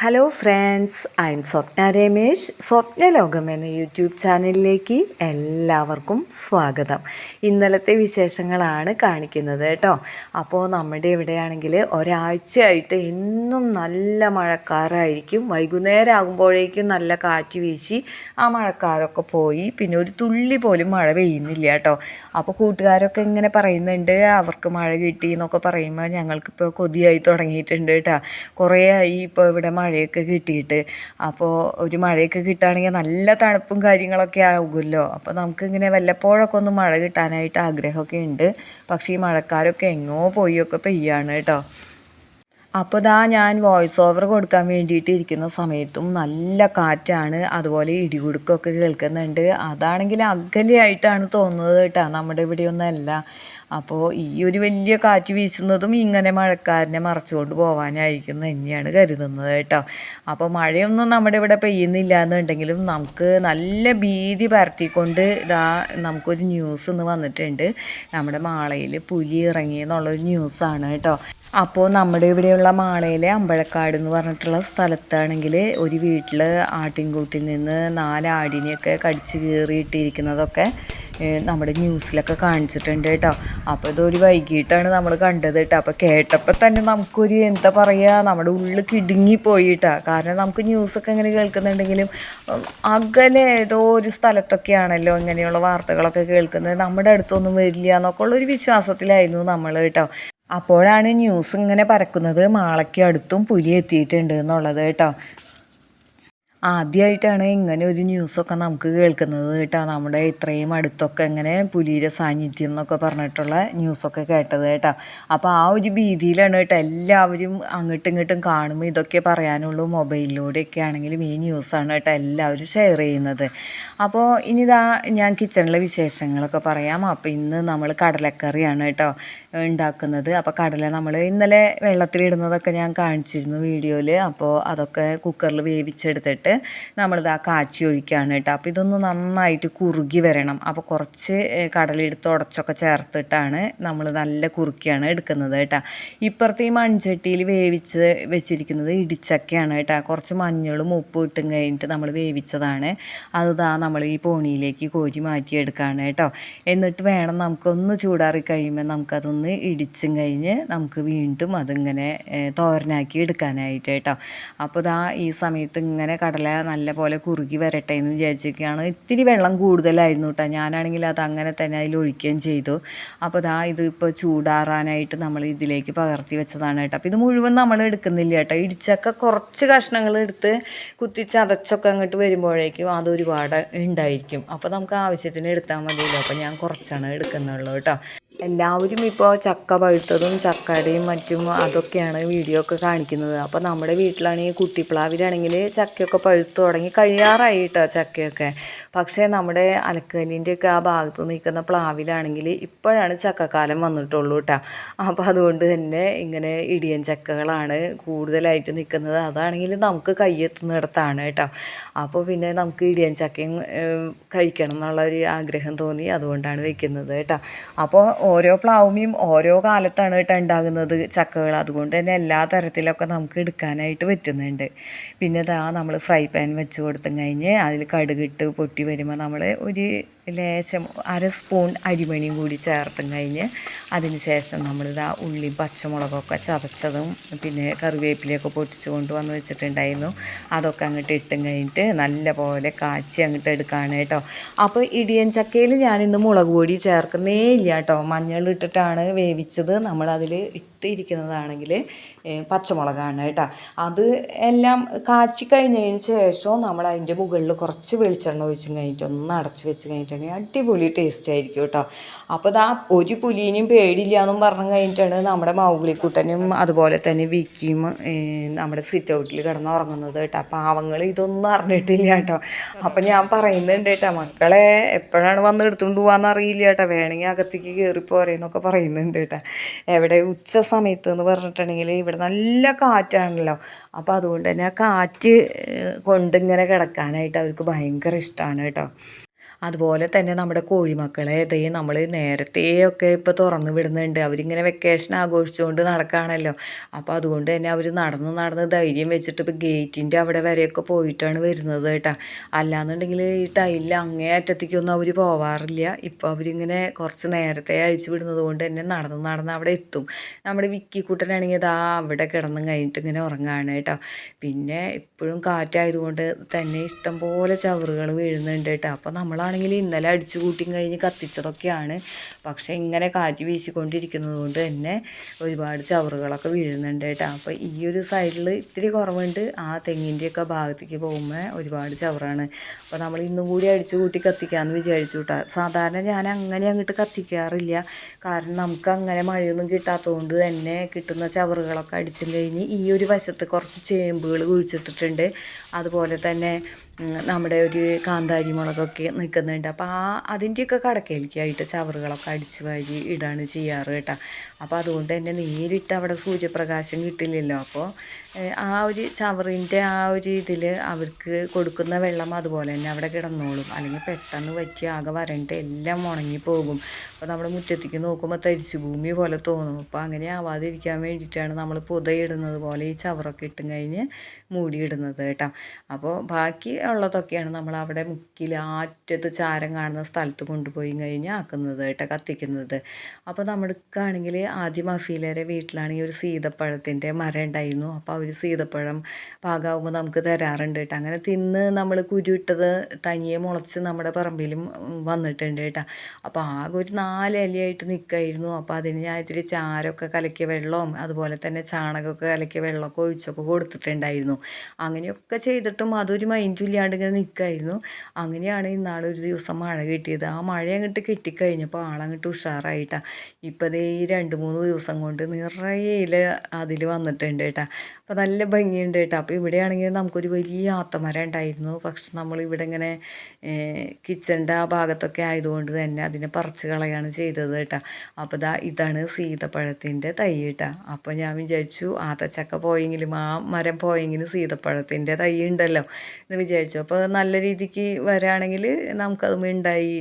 Hello friends I'm Swapna Ramesh Swapna Lokam എന്ന YouTube ചാനലിലേക്ക് എല്ലാവർക്കും സ്വാഗതം. ഇന്നലത്തെ വിശേഷങ്ങളാണ് കാണിക്കുന്നത് കേട്ടോ. അപ്പോൾ നമ്മുടെ ഇവിടെയാണെങ്കിൽ ഒരാഴ്ചയായിട്ട് എന്നും നല്ല മഴക്കാറായിരിക്കും. വൈകുന്നേരം ആകുമ്പോഴേക്കും നല്ല കാറ്റ് വീശി ആ മഴക്കാരൊക്കെ പോയി. പിന്നെ ഒരു തുള്ളി പോലും മഴ പെയ്യുന്നില്ല കേട്ടോ. അപ്പോൾ കൂട്ടുകാരൊക്കെ ഇങ്ങനെ പറയുന്നുണ്ട് അവർക്ക് മഴ കിട്ടി എന്നൊക്കെ പറയുമ്പോൾ ഞങ്ങൾക്കിപ്പോൾ കൊതിയായി തുടങ്ങിയിട്ടുണ്ട് കേട്ടോ. കുറേ ആയി ഇപ്പോൾ ഇവിടെ മഴയൊക്കെ കിട്ടിയിട്ട്. അപ്പോൾ ഒരു മഴയൊക്കെ കിട്ടുകയാണെങ്കിൽ നല്ല തണുപ്പും കാര്യങ്ങളൊക്കെ ആകുമല്ലോ അപ്പോൾ നമുക്കിങ്ങനെ വല്ലപ്പോഴൊക്കെ ഒന്ന് മഴ കിട്ടാനായിട്ട് ആഗ്രഹമൊക്കെ ഉണ്ട്. പക്ഷേ ഈ മഴക്കാരൊക്കെ എങ്ങോ പോയൊക്കെ പെയ്യാണ് കേട്ടോ. അപ്പോൾ ഇതാ ഞാൻ വോയിസ് ഓവർ കൊടുക്കാൻ വേണ്ടിയിട്ട് ഇരിക്കുന്ന സമയത്തും നല്ല കാറ്റാണ്. അതുപോലെ ഇടികുടുക്കൊക്കെ കേൾക്കുന്നുണ്ട്. അതാണെങ്കിൽ അകലെയായിട്ടാണ് തോന്നുന്നത് കേട്ടോ. നമ്മുടെ ഇവിടെയൊന്നല്ല അപ്പോൾ ഈ ഒരു വലിയ കാറ്റ് വീശുന്നതും ഇങ്ങനെ മഴക്കാരനെ മറച്ചുകൊണ്ട് പോകാനായിരിക്കും തന്നെയാണ് കരുതുന്നത് കേട്ടോ. അപ്പോൾ മഴയൊന്നും നമ്മുടെ ഇവിടെ പെയ്യുന്നില്ല എന്നുണ്ടെങ്കിലും നമുക്ക് നല്ല ഭീതി പരത്തിക്കൊണ്ട് ഇതാ നമുക്കൊരു ന്യൂസ് ഇന്ന് വന്നിട്ടുണ്ട്. നമ്മുടെ മാളയിൽ പുലി ഇറങ്ങി എന്നുള്ളൊരു ന്യൂസാണ് കേട്ടോ. അപ്പോൾ നമ്മുടെ ഇവിടെയുള്ള മാളയിലെ അമ്പഴക്കാട് എന്ന് പറഞ്ഞിട്ടുള്ള സ്ഥലത്താണെങ്കിൽ ഒരു വീട്ടിൽ ആട്ടിൻകൂട്ടിൽ നിന്ന് നാല് ആടിനെയൊക്കെ കടിച്ച് കീറിയിട്ടിരിക്കുന്നതൊക്കെ നമ്മുടെ ന്യൂസിലൊക്കെ കാണിച്ചിട്ടുണ്ട് കേട്ടോ. അപ്പോൾ ഇതൊരു വൈകിട്ടാണ് നമ്മൾ കണ്ടത് കേട്ടോ. അപ്പോൾ കേട്ടപ്പോൾ തന്നെ നമുക്കൊരു എന്താ പറയുക നമ്മുടെ ഉള്ളിൽ കിടുങ്ങിപ്പോയി കേട്ടോ. കാരണം നമുക്ക് ന്യൂസൊക്കെ ഇങ്ങനെ കേൾക്കുന്നുണ്ടെങ്കിലും അകലെ ഏതോ ഒരു സ്ഥലത്തൊക്കെയാണല്ലോ ഇങ്ങനെയുള്ള വാർത്തകളൊക്കെ കേൾക്കുന്നത്. നമ്മുടെ അടുത്തൊന്നും വരില്ല എന്നൊക്കെ ഉള്ളൊരു വിശ്വാസത്തിലായിരുന്നു നമ്മൾ കേട്ടോ. അപ്പോഴാണ് ന്യൂസ് ഇങ്ങനെ പരക്കുന്നത്. മാളയ്ക്ക് അടുത്തും പുലി എത്തിയിട്ടുണ്ട് എന്നുള്ളത് കേട്ടോ. ആദ്യമായിട്ടാണ് ഇങ്ങനെ ഒരു ന്യൂസൊക്കെ നമുക്ക് കേൾക്കുന്നത് കേട്ടോ. നമ്മുടെ ഇത്രയും അടുത്തൊക്കെ ഇങ്ങനെ പുലിയുടെ സാന്നിധ്യം എന്നൊക്കെ പറഞ്ഞിട്ടുള്ള ന്യൂസൊക്കെ കേട്ടത് കേട്ടോ. അപ്പോൾ ആ ഒരു ഭീതിയിലാണ് കേട്ടോ എല്ലാവരും അങ്ങോട്ടും ഇങ്ങോട്ടും കാണുമ്പോൾ ഇതൊക്കെ പറയാനുള്ളൂ. മൊബൈലിലൂടെയൊക്കെ ആണെങ്കിലും ഈ ന്യൂസാണ് കേട്ടോ എല്ലാവരും ഷെയർ ചെയ്യുന്നത്. അപ്പോൾ ഇനിതാ ഞാൻ കിച്ചണിലെ വിശേഷങ്ങളൊക്കെ പറയാം. അപ്പോൾ ഇന്ന് നമ്മൾ കടലക്കറിയാണ് കേട്ടോ. ഉണ്ടാക്കുന്നത്. അപ്പോൾ കടല നമ്മൾ ഇന്നലെ വെള്ളത്തിലിടുന്നതൊക്കെ ഞാൻ കാണിച്ചിരുന്നു വീഡിയോയിൽ അപ്പോൾ അതൊക്കെ കുക്കറിൽ വേവിച്ചെടുത്തിട്ട് നമ്മളിത് ആ കാച്ചി ഒഴിക്കുകയാണ് കേട്ടോ. അപ്പോൾ ഇതൊന്ന് നന്നായിട്ട് കുറുകി വരണം. അപ്പോൾ കുറച്ച് കടലെടുത്ത് ഉടച്ചൊക്കെ ചേർത്തിട്ടാണ് നമ്മൾ നല്ല കുറുക്കിയാണ് എടുക്കുന്നത് കേട്ടോ. ഇപ്പുറത്തെ ഈ മൺചട്ടിയിൽ വേവിച്ച് വെച്ചിരിക്കുന്നത് ഇടിച്ചക്കയാണ് കേട്ടോ. കുറച്ച് മഞ്ഞളും ഉപ്പും ഇട്ടും കഴിഞ്ഞിട്ട് നമ്മൾ വേവിച്ചതാണ്. അതാ നമ്മൾ ഈ പോണിയിലേക്ക് കോരി മാറ്റിയെടുക്കുകയാണ് കേട്ടോ. എന്നിട്ട് വേണം നമുക്കൊന്ന് ചൂടാറി കഴിയുമ്പോൾ നമുക്കതൊന്ന് ഇടിച്ചും കഴിഞ്ഞ് നമുക്ക് വീണ്ടും അതിങ്ങനെ തോരനാക്കി എടുക്കാനായിട്ട് കേട്ടോ. അപ്പോൾ ഇതാ ഈ സമയത്ത് ഇങ്ങനെ കടല നല്ല പോലെ കുറുകി വരട്ടെ എന്ന് വിചാരിച്ചിരിക്കുകയാണ്. ഇത്തിരി വെള്ളം കൂടുതലായിരുന്നു കേട്ടോ. ഞാനാണെങ്കിൽ അത് അങ്ങനെ തന്നെ അതിൽ ഒഴിക്കുകയും ചെയ്തു. അപ്പോൾ ഇതാ ഇതിപ്പോൾ ചൂടാറാനായിട്ട് നമ്മൾ ഇതിലേക്ക് പകർത്തി വെച്ചതാണ് കേട്ടോ. അപ്പോൾ ഇത് മുഴുവൻ നമ്മൾ എടുക്കുന്നില്ല കേട്ടോ. ഇടിച്ചൊക്കെ കുറച്ച് കഷ്ണങ്ങൾ എടുത്ത് കുത്തി അതച്ചൊക്കെ അങ്ങോട്ട് വരുമ്പോഴേക്കും അത് ഒരുപാട് ഉണ്ടായിരിക്കും. അപ്പോൾ നമുക്ക് ആവശ്യത്തിന് എടുത്താൽ മതിയല്ലോ. അപ്പോൾ ഞാൻ കുറച്ചാണ് എടുക്കുന്നുള്ളൂ കേട്ടോ. എല്ലാവരും ഇപ്പോൾ ചക്ക പഴുത്തതും ചക്കയുടെയും മറ്റും അതൊക്കെയാണ് വീഡിയോ ഒക്കെ കാണിക്കുന്നത്. അപ്പോൾ നമ്മുടെ വീട്ടിലാണെങ്കിൽ കുട്ടിപ്ലാവിലാണെങ്കിൽ ചക്കയൊക്കെ പഴുത്ത് തുടങ്ങി കഴിയാറായി കേട്ടോ ചക്കയൊക്കെ. പക്ഷേ നമ്മുടെ അലക്കല്ലിന്റെയൊക്കെ ആ ഭാഗത്ത് നിൽക്കുന്ന പ്ലാവിലാണെങ്കിൽ ഇപ്പോഴാണ് ചക്കക്കാലം വന്നിട്ടുള്ളൂ കേട്ടോ. അപ്പോൾ അതുകൊണ്ട് തന്നെ ഇങ്ങനെ ഇടിയൻ ചക്കകളാണ് കൂടുതലായിട്ട് നിൽക്കുന്നത്. അതാണെങ്കിൽ നമുക്ക് കയ്യെത്തുന്നിടത്താണ് കേട്ടോ. അപ്പോൾ പിന്നെ നമുക്ക് ഇടിയൻ ചക്കയും കഴിക്കണം എന്നുള്ള ഒരു ആഗ്രഹം തോന്നി അതുകൊണ്ടാണ് വെക്കുന്നത് കേട്ടോ. അപ്പോൾ ഓരോ പ്ലാവുമിയും ഓരോ കാലത്താണ് കേട്ടോ ഉണ്ടാകുന്നത് ചക്കകൾ. അതുകൊണ്ട് തന്നെ എല്ലാ തരത്തിലൊക്കെ നമുക്ക് എടുക്കാനായിട്ട് പറ്റുന്നുണ്ട്. പിന്നെ ഇതാ നമ്മൾ ഫ്രൈ പാൻ വെച്ച് കൊടുത്തും കഴിഞ്ഞ് അതിൽ കടുകിട്ട് പൊട്ടി വരുമ്പോൾ നമ്മൾ ഒരു ലേശം അര സ്പൂൺ അരിമണിയും കൂടി ചേർത്തും കഴിഞ്ഞ് അതിന് ശേഷം നമ്മളിതാ ഉള്ളി പച്ചമുളകൊക്കെ ചതച്ചതും പിന്നെ കറിവേപ്പിലയൊക്കെ പൊട്ടിച്ച് കൊണ്ട് വന്ന് വെച്ചിട്ടുണ്ടായിരുന്നു. അതൊക്കെ അങ്ങോട്ട് ഇട്ടും കഴിഞ്ഞിട്ട് നല്ല പോലെ കാച്ചി അങ്ങോട്ട് എടുക്കുകയാണ് കേട്ടോ അപ്പോൾ ഇടിയൻ ചക്കയിൽ ഞാനിന്ന് മുളക് പൊടി ചേർക്കുന്നേ ഇല്ല കേട്ടോ. മഞ്ഞൾ ഇട്ടിട്ടാണ് വേവിച്ചത്. നമ്മളതിൽ ഇട്ടിരിക്കുന്നതാണെങ്കിൽ പച്ചമുളകാണ് കേട്ടോ. അത് എല്ലാം കാച്ചി കഴിഞ്ഞതിന് ശേഷം നമ്മൾ അതിന്റെ മുകളിൽ കുറച്ച് വെളിച്ചെണ്ണ ഒഴിച്ച് കഴിഞ്ഞിട്ട് ഒന്ന് അടച്ച് വെച്ച് കഴിഞ്ഞിട്ടുണ്ടെങ്കിൽ അടിപൊളി ടേസ്റ്റ് ആയിരിക്കും കേട്ടോ. അപ്പോൾ ഇതാ ഒരു പുലിനും പേടിയില്ല എന്നും പറഞ്ഞു കഴിഞ്ഞിട്ടാണ് നമ്മുടെ മൗഗ്ലിക്കുട്ടനും അതുപോലെ തന്നെ വിക്കിയും നമ്മുടെ സിറ്റ് ഔട്ടിൽ കിടന്ന് ഉറങ്ങുന്നത് കേട്ടോ. പാവങ്ങൾ ഇതൊന്നും അറിഞ്ഞിട്ടില്ല കേട്ടോ. അപ്പം ഞാൻ പറയുന്നുണ്ട് കേട്ടോ മക്കളെ എപ്പോഴാണ് വന്ന് എടുത്തുകൊണ്ട് പോകാമെന്ന് അറിയില്ല കേട്ടോ. വേണമെങ്കിൽ അകത്തേക്ക് കയറിപ്പോരെന്നൊക്കെ പറയുന്നുണ്ട് കേട്ടോ. എവിടെ ഉച്ച സമയത്ത് എന്ന് പറഞ്ഞിട്ടുണ്ടെങ്കിൽ ഇവിടെ നല്ല കാറ്റാണല്ലോ. അപ്പോൾ അതുകൊണ്ട് തന്നെ ആ കാറ്റ് കൊണ്ടിങ്ങനെ കിടക്കാനായിട്ട് അവർക്ക് ഭയങ്കര ഇഷ്ടമാണ് കേട്ടോ. അതുപോലെ തന്നെ നമ്മുടെ കോഴിമക്കളെ ഇതേ നമ്മൾ നേരത്തെയൊക്കെ ഇപ്പോൾ തുറന്നു വിടുന്നുണ്ട്. അവരിങ്ങനെ വെക്കേഷൻ ആഘോഷിച്ചുകൊണ്ട് നടക്കുകയാണല്ലോ അപ്പോൾ അതുകൊണ്ട് തന്നെ അവർ നടന്ന് നടന്ന് ധൈര്യം വെച്ചിട്ട് ഇപ്പോൾ ഗേറ്റിന്റെ അവിടെ വരെയൊക്കെ പോയിട്ടാണ് വരുന്നത് കേട്ടോ. അല്ലാന്നുണ്ടെങ്കിൽ ഈ ടൈലിൽ അങ്ങേ അറ്റത്തേക്കൊന്നും അവർ പോവാറില്ല. ഇപ്പോൾ അവരിങ്ങനെ കുറച്ച് നേരത്തെ അഴിച്ചു വിടുന്നത് കൊണ്ട് തന്നെ നടന്ന് നടന്ന് അവിടെ എത്തും. നമ്മുടെ വിക്കിക്കുട്ടനാണെങ്കിൽ ഇതാ അവിടെ കിടന്നും കഴിഞ്ഞിട്ട് ഇങ്ങനെ ഉറങ്ങുകയാണ് കേട്ടോ. പിന്നെ ഇപ്പോഴും കാറ്റായതുകൊണ്ട് തന്നെ ഇഷ്ടംപോലെ ചവറുകൾ വീഴുന്നുണ്ട് കേട്ടോ. അപ്പോൾ നമ്മളാണെങ്കിൽ ഇന്നലെ അടിച്ചു കൂട്ടിയും കഴിഞ്ഞ് കത്തിച്ചതൊക്കെയാണ്. പക്ഷേ ഇങ്ങനെ കാറ്റ് വീശിക്കൊണ്ടിരിക്കുന്നത് കൊണ്ട് തന്നെ ഒരുപാട് ചവറുകളൊക്കെ വീഴുന്നുണ്ട് കേട്ടോ. അപ്പോൾ ഈ ഒരു സൈഡിൽ ഇത്തിരി കുറവുണ്ട്. ആ തെങ്ങിന്റെയൊക്കെ ഭാഗത്തേക്ക് പോകുമ്പോൾ ഒരുപാട് ചവറാണ്. അപ്പോൾ നമ്മൾ ഇന്നും കൂടി അടിച്ചു കൂട്ടി കത്തിക്കാമെന്ന് വിചാരിച്ചു കേട്ടോ. സാധാരണ ഞാൻ അങ്ങനെ അങ്ങോട്ട് കത്തിക്കാറില്ല. കാരണം നമുക്ക് അങ്ങനെ മഴയൊന്നും കിട്ടാത്തതുകൊണ്ട് തന്നെ കിട്ടുന്ന ചവറുകളൊക്കെ അടിച്ചും കഴിഞ്ഞ് ഈ ഒരു വശത്ത് കുറച്ച് ചേമ്പുകൾ കുഴിച്ചിട്ടിട്ടുണ്ട്. അതുപോലെ തന്നെ നമ്മുടെ ഒരു കാന്താരി മുളകൊക്കെ നിൽക്കുന്നുണ്ട്. അപ്പോൾ ആ അതിന്റെയൊക്കെ കടക്കയിലേക്കായിട്ട് ചവറുകളൊക്കെ അടിച്ച് വാരി ഇടാണ് ചെയ്യാറ് കേട്ടോ. അപ്പോൾ അതുകൊണ്ട് തന്നെ നേരിട്ട് അവിടെ സൂര്യപ്രകാശം കിട്ടില്ലല്ലോ. അപ്പോൾ ആ ഒരു ചവറിന്റെ ആ ഒരു ഇതിൽ അവർക്ക് കൊടുക്കുന്ന വെള്ളം അതുപോലെ തന്നെ അവിടെ കിടന്നോളും. അല്ലെങ്കിൽ പെട്ടെന്ന് വറ്റി ആകെ വരണ്ട് എല്ലാം ഉണങ്ങിപ്പോകും അപ്പോൾ നമ്മുടെ മുറ്റത്തേക്ക് നോക്കുമ്പോൾ തരിച്ചു ഭൂമി പോലെ തോന്നും. അപ്പോൾ അങ്ങനെ ആവാതിരിക്കാൻ വേണ്ടിയിട്ടാണ് നമ്മൾ പുതയിടുന്നത് പോലെ ഈ ചവറൊക്കെ ഇട്ടും കഴിഞ്ഞ് മൂടിയിടുന്നത് കേട്ടോ. അപ്പോൾ ബാക്കി ഉള്ളതൊക്കെയാണ് നമ്മൾ അവിടെ മുക്കിൽ ആറ്റത്ത് ചാരം കാണുന്ന സ്ഥലത്ത് കൊണ്ടുപോയി കഴിഞ്ഞ് ആക്കുന്നത് കേട്ടോ കത്തിക്കുന്നത്. അപ്പോൾ നമ്മൾക്കാണെങ്കിൽ ആദ്യം അഫീലരെ ഈ ഒരു സീതപ്പഴത്തിന്റെ മരം ഉണ്ടായിരുന്നു. അപ്പോൾ അവർ സീതപ്പഴം പാകാവുമ്പോൾ നമുക്ക് തരാറുണ്ട് കേട്ടോ. അങ്ങനെ തിന്ന് നമ്മൾ കുരുവിട്ടത് തനിയെ മുളച്ച് നമ്മുടെ പറമ്പിലും വന്നിട്ടുണ്ട് കേട്ടോ. അപ്പോൾ ആകെ ഒരു നാല് ഇലയായിട്ട് നിൽക്കായിരുന്നു അപ്പോൾ അതിന് ഞാൻ ഇത്തിരി ചാരമൊക്കെ കലക്കിയ വെള്ളവും അതുപോലെ തന്നെ ചാണകമൊക്കെ കലക്കിയ വെള്ളമൊക്കെ ഒഴിച്ചൊക്കെ കൊടുത്തിട്ടുണ്ടായിരുന്നു. അങ്ങനെയൊക്കെ ചെയ്തിട്ടും അതൊരു മൈൻഡും ഇല്ലാണ്ട് ഇങ്ങനെ നിൽക്കായിരുന്നു അങ്ങനെയാണ് ഇന്നാളൊരു ദിവസം മഴ കിട്ടിയത്. ആ മഴ അങ്ങോട്ട് കിട്ടിക്കഴിഞ്ഞപ്പോൾ ആളങ്ങോട്ട് ഉഷാറായിട്ടാണ് ഇപ്പോൾ ദേ ഈ രണ്ട് മൂന്ന് ദിവസം കൊണ്ട് നിറയെ ഇല അതിൽ വന്നിട്ടുണ്ട് കേട്ടോ. അപ്പോൾ നല്ല ഭംഗിയുണ്ട് കേട്ടോ. അപ്പോൾ ഇവിടെയാണെങ്കിൽ നമുക്കൊരു വലിയ ആത്തമരം ഉണ്ടായിരുന്നു. പക്ഷെ നമ്മളിവിടെ ഇങ്ങനെ കിച്ചണിന്റെ ആ ഭാഗത്തൊക്കെ ആയതുകൊണ്ട് തന്നെ അതിനെ പറിച്ച് കളയാണ് ചെയ്തത് കേട്ടോ. അപ്പോൾ ദാ ഇതാണ് സീതപ്പഴത്തിന്റെ തൈ കേട്ടോ. അപ്പോൾ ഞാൻ വിചാരിച്ചു ആത്തച്ചക്ക പോയെങ്കിലും ആ മരം പോയെങ്കിലും സീതപ്പഴത്തിന്റെ തൈ ഉണ്ടല്ലോ എന്ന് വിചാരിച്ചു. അപ്പോൾ നല്ല രീതിക്ക് വരാണെങ്കിൽ നമുക്കത് ഉണ്ടായി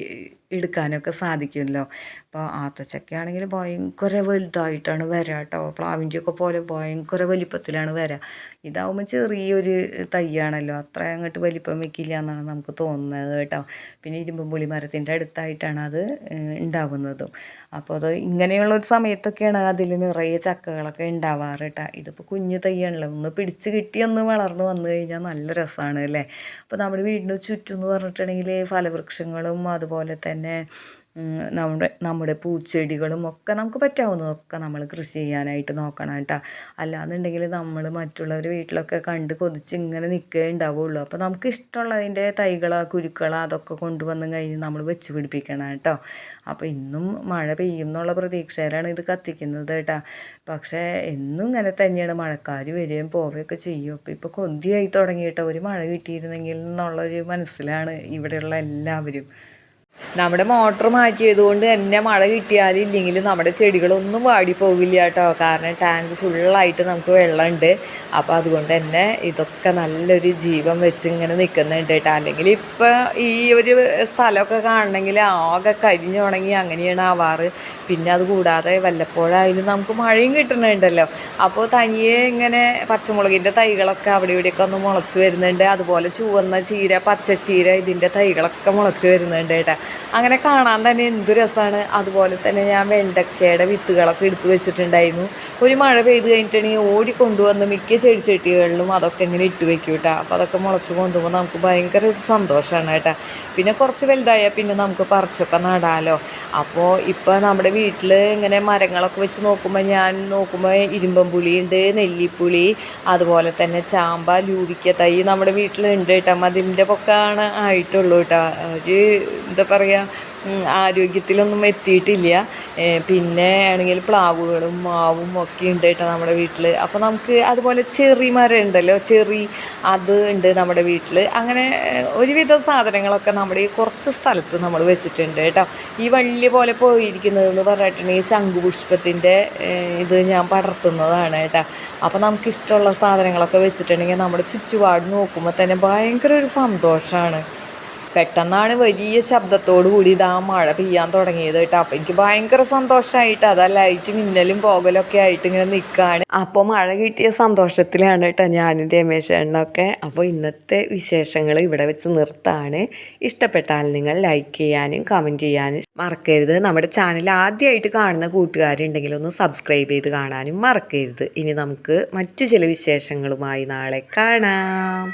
എടുക്കാനൊക്കെ സാധിക്കുമല്ലോ. അപ്പോൾ ആത്തച്ചക്കയാണെങ്കിൽ ഭയങ്കര വലുതായിട്ടാണ് വരിക കേട്ടോ പ്ലാവിന്റെയൊക്കെ പോലെ ഭയങ്കര വലിപ്പത്തിലാണ് വരിക ഇതാവുമ്പോൾ ചെറിയൊരു തയ്യാണല്ലോ. അത്ര അങ്ങോട്ട് വലിപ്പം വെക്കില്ല എന്നാണ് നമുക്ക് തോന്നുന്നത് കേട്ടോ. പിന്നെ ഇരുമ്പുപുളി മരത്തിന്റെ അടുത്തായിട്ടാണ് അത് ഉണ്ടാവുന്നതും. അപ്പോൾ അത് ഇങ്ങനെയുള്ള ഒരു സമയത്തൊക്കെയാണ് അതിൽ നിറയെ ചക്കകളൊക്കെ ഉണ്ടാവാറ് കേട്ടോ ഇതിപ്പോൾ കുഞ്ഞു തൈയാണല്ലോ ഒന്ന് പിടിച്ച് കിട്ടി ഒന്ന് വളർന്ന് വന്നു കഴിഞ്ഞാൽ നല്ല രസമാണ് അല്ലേ? അപ്പോൾ നമ്മുടെ വീടിന് ചുറ്റും എന്ന് പറഞ്ഞിട്ടുണ്ടെങ്കിൽ ഫലവൃക്ഷങ്ങളും അതുപോലെ തന്നെ നമ്മുടെ നമ്മുടെ പൂച്ചെടികളും ഒക്കെ നമുക്ക് പറ്റാവുന്നതൊക്കെ നമ്മൾ കൃഷി ചെയ്യാനായിട്ട് നോക്കണം കേട്ടോ. അല്ലാന്നുണ്ടെങ്കിൽ നമ്മൾ മറ്റുള്ളവർ വീട്ടിലൊക്കെ കണ്ട് കൊതിച്ച് ഇങ്ങനെ നിൽക്കേ ഉണ്ടാവുള്ളൂ. അപ്പോൾ നമുക്ക് ഇഷ്ടമുള്ളതിന്റെ തൈകളോ കുരുക്കളോ അതൊക്കെ കൊണ്ടുവന്ന് കഴിഞ്ഞ് നമ്മൾ വെച്ച് പിടിപ്പിക്കണം കേട്ടോ. അപ്പോൾ ഇന്നും മഴ പെയ്യും എന്നുള്ള പ്രതീക്ഷയിലാണ് ഇത് കത്തിക്കുന്നത് കേട്ടോ. പക്ഷേ എന്നും ഇങ്ങനെ തന്നെയാണ് മഴക്കാർ വരികയും പോവുകയൊക്കെ ചെയ്യും. അപ്പോൾ ഇപ്പോൾ കൊന്തിയായി തുടങ്ങിയിട്ട് ഒരു മഴ കിട്ടിയിരുന്നെങ്കിൽ എന്നുള്ളൊരു മനസ്സിലാണ് ഇവിടെയുള്ള എല്ലാവരും. നമ്മുടെ മോട്ടോർ മാറ്റിയത് കൊണ്ട് തന്നെ മഴ കിട്ടിയാലും ഇല്ലെങ്കിലും നമ്മുടെ ചെടികളൊന്നും വാടിപ്പോകില്ല കേട്ടോ. കാരണം ടാങ്ക് ഫുള്ളായിട്ട് നമുക്ക് വെള്ളമുണ്ട്. അപ്പോൾ അതുകൊണ്ട് തന്നെ ഇതൊക്കെ നല്ലൊരു ജീവൻ വെച്ച് ഇങ്ങനെ നിൽക്കുന്നുണ്ട് കേട്ടോ. അല്ലെങ്കിൽ ഇപ്പോൾ ഈ ഒരു സ്ഥലമൊക്കെ കാണണമെങ്കിൽ ആകെ കരിഞ്ഞുണങ്ങി അങ്ങനെയാണ് ആവാറ്. പിന്നെ അത് കൂടാതെ വല്ലപ്പോഴായാലും നമുക്ക് മഴയും കിട്ടുന്നുണ്ടല്ലോ. അപ്പോൾ തനിയെ ഇങ്ങനെ പച്ചമുളകിന്റെ തൈകളൊക്കെ അവിടെ ഇവിടെയൊക്കെ ഒന്ന് മുളച്ച് വരുന്നുണ്ട്. അതുപോലെ ചുവന്ന ചീര പച്ചച്ചീര ഇതിന്റെ തൈകളൊക്കെ മുളച്ച് വരുന്നുണ്ട് കേട്ടോ. അങ്ങനെ കാണാൻ തന്നെ എന്ത് രസമാണ് അതുപോലെ തന്നെ ഞാൻ വെണ്ടക്കയുടെ വിത്തുകളൊക്കെ എടുത്തു വെച്ചിട്ടുണ്ടായിരുന്നു. ഒരു മഴ പെയ്ത് കഴിഞ്ഞിട്ടുണ്ടെങ്കിൽ ഓടി കൊണ്ടുവന്ന് മിക്ക ചെടിച്ചട്ടികളിലും അതൊക്കെ ഇങ്ങനെ ഇട്ട് വെക്കും കേട്ടോ. അപ്പോൾ അതൊക്കെ മുളച്ച് കൊണ്ടുപോകുമ്പോൾ നമുക്ക് ഭയങ്കര ഒരു സന്തോഷമാണ് കേട്ടോ. പിന്നെ കുറച്ച് വലുതായാൽ പിന്നെ നമുക്ക് പറിച്ചൊക്കെ നടാലോ. അപ്പോൾ ഇപ്പോൾ നമ്മുടെ വീട്ടിൽ ഇങ്ങനെ മരങ്ങളൊക്കെ വെച്ച് നോക്കുമ്പോൾ ഞാൻ നോക്കുമ്പോൾ ഇരുമ്പം പുളിയുണ്ട് നെല്ലിപ്പുളി അതുപോലെ തന്നെ ചാമ്പ ലൂവിക്ക തൈ നമ്മുടെ വീട്ടിലുണ്ട് കേട്ടോ. അതിന്റെ പൊക്കാണ് ആയിട്ടുള്ളൂ കേട്ടോ. ഒരു എന്താ പറയുക ആരോഗ്യത്തിലൊന്നും എത്തിയിട്ടില്ല. പിന്നെ ആണെങ്കിൽ പ്ലാവുകളും മാവും ഒക്കെ ഉണ്ട് കേട്ടോ നമ്മുടെ വീട്ടിൽ അപ്പോൾ നമുക്ക് അതുപോലെ ചെറി മരം ഉണ്ടല്ലോ ചെറി അത് ഉണ്ട് നമ്മുടെ വീട്ടിൽ അങ്ങനെ ഒരുവിധ സാധനങ്ങളൊക്കെ നമ്മുടെ ഈ കുറച്ച് സ്ഥലത്ത് നമ്മൾ വെച്ചിട്ടുണ്ട് കേട്ടോ. ഈ വള്ളി പോലെ പോയിരിക്കുന്നതെന്ന് പറഞ്ഞിട്ടുണ്ടെങ്കിൽ ശംഖുപുഷ്പത്തിന്റെ ഇത് ഞാൻ പടർത്തുന്നതാണ് കേട്ടോ. അപ്പോൾ നമുക്കിഷ്ടമുള്ള സാധനങ്ങളൊക്കെ വെച്ചിട്ടുണ്ടെങ്കിൽ നമ്മുടെ ചുറ്റുപാട് നോക്കുമ്പോൾ തന്നെ ഭയങ്കര ഒരു സന്തോഷമാണ് പെട്ടെന്നാണ് വലിയ ശബ്ദത്തോടു കൂടി ഇതാ മഴ പെയ്യാൻ തുടങ്ങിയത് കേട്ടോ. അപ്പം എനിക്ക് ഭയങ്കര സന്തോഷമായിട്ട് അതാ ലൈറ്റ് മിന്നലും പോകലൊക്കെ ആയിട്ട് ഇങ്ങനെ നിൽക്കുകയാണ് അപ്പോൾ മഴ കിട്ടിയ സന്തോഷത്തിലാണ് കേട്ടോ ഞാനും രമേശണ്ണൊക്കെ അപ്പോൾ ഇന്നത്തെ വിശേഷങ്ങൾ ഇവിടെ വെച്ച് നിർത്താണ്. ഇഷ്ടപ്പെട്ടാൽ നിങ്ങൾ ലൈക്ക് ചെയ്യാനും കമന്റ് ചെയ്യാനും മറക്കരുത്. നമ്മുടെ ചാനൽ ആദ്യമായിട്ട് കാണുന്ന കൂട്ടുകാരുണ്ടെങ്കിൽ ഒന്ന് സബ്സ്ക്രൈബ് ചെയ്ത് കാണാനും മറക്കരുത്. ഇനി നമുക്ക് മറ്റു ചില വിശേഷങ്ങളുമായി നാളെ കാണാം.